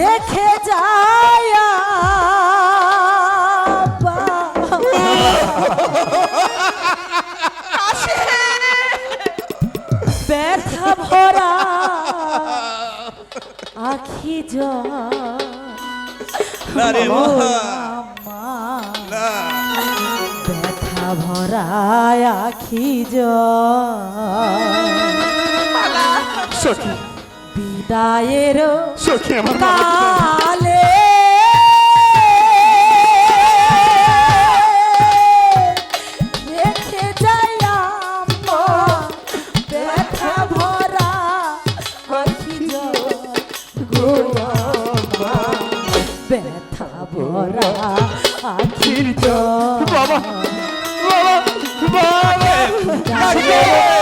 রেখে যায় ব্যথা ভরা আখি জল না রে মা মা না ব্যথা ভরা আখি সখী বিদায়ের সখী আমার কালে আখির বাবা বাবা বাবা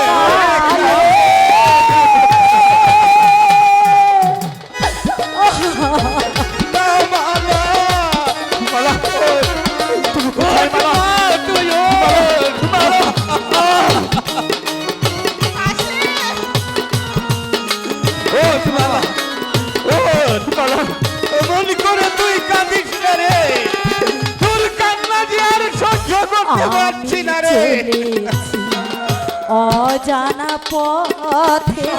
অজানা পথে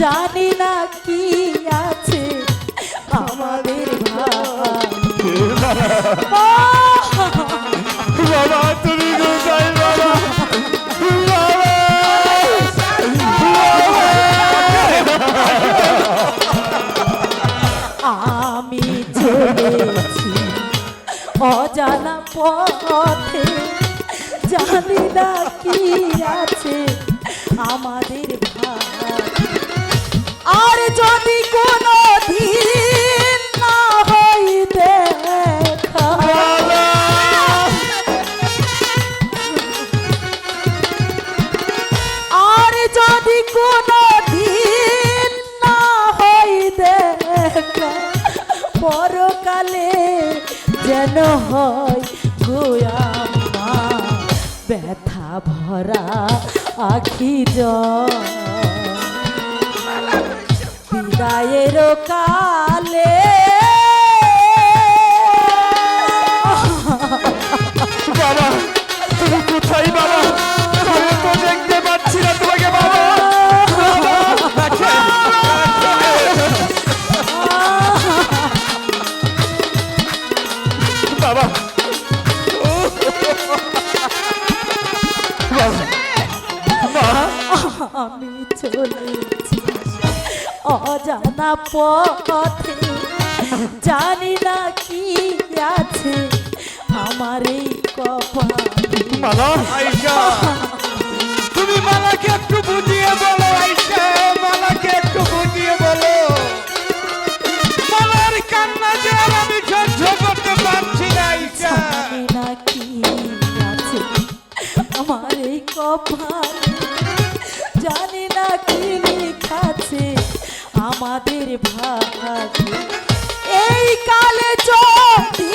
জানি না কি আছে আমাদের ভাগ্যে। বাবা তুমি কোথায় বাবা আমি চলেছি অজানা পথে জানি না কি আছে আমাদের ভাগ্যে। যেন হয় গোয়াম্মা ব্যথা ভরা আখি জল। কালে মা আমি চলেছি অজানা পথে। জানি না কি আছে আমার এই কপাল। মালা তুমি মালাকে একটু বুঝিয়ে জানি না কি লিখাছে আমাদের ভাগ এই কালে যদি